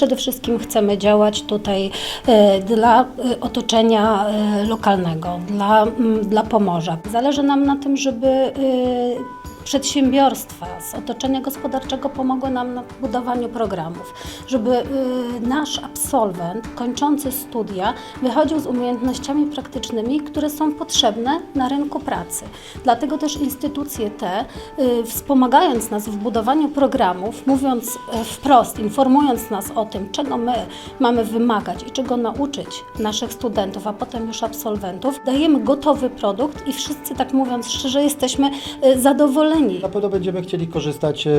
przede wszystkim chcemy działać tutaj e, dla e, otoczenia e, lokalnego, dla, dla Pomorza. Zależy nam na tym, żeby przedsiębiorstwa z otoczenia gospodarczego pomogły nam na budowaniu programów, żeby y, nasz absolwent kończący studia wychodził z umiejętnościami praktycznymi, które są potrzebne na rynku pracy. Dlatego też instytucje te, y, wspomagając nas w budowaniu programów, mówiąc y, wprost, informując nas o tym, czego my mamy wymagać i czego nauczyć naszych studentów, a potem już absolwentów, dajemy gotowy produkt i wszyscy, tak mówiąc szczerze, jesteśmy y, Na pewno będziemy chcieli korzystać e,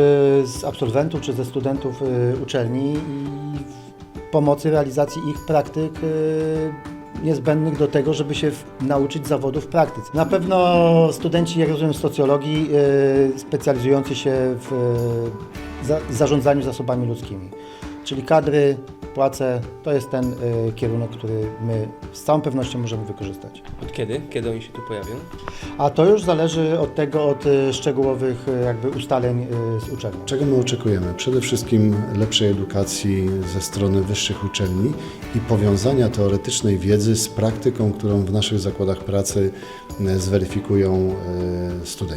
z absolwentów czy ze studentów e, uczelni i pomocy realizacji ich praktyk e, niezbędnych do tego, żeby się nauczyć zawodu w praktyce. Na pewno studenci, jak rozumiem, socjologii specjalizujący się w za, zarządzaniu zasobami ludzkimi, czyli kadry, płace, to jest ten e, kierunek, który my z całą pewnością możemy wykorzystać. Od kiedy? Kiedy oni się tu pojawią? A to już zależy od tego, od e, szczegółowych e, jakby ustaleń e, z uczelnią. Czego my oczekujemy? Przede wszystkim lepszej edukacji ze strony wyższych uczelni i powiązania teoretycznej wiedzy z praktyką, którą w naszych zakładach pracy e, zweryfikują e, studenci.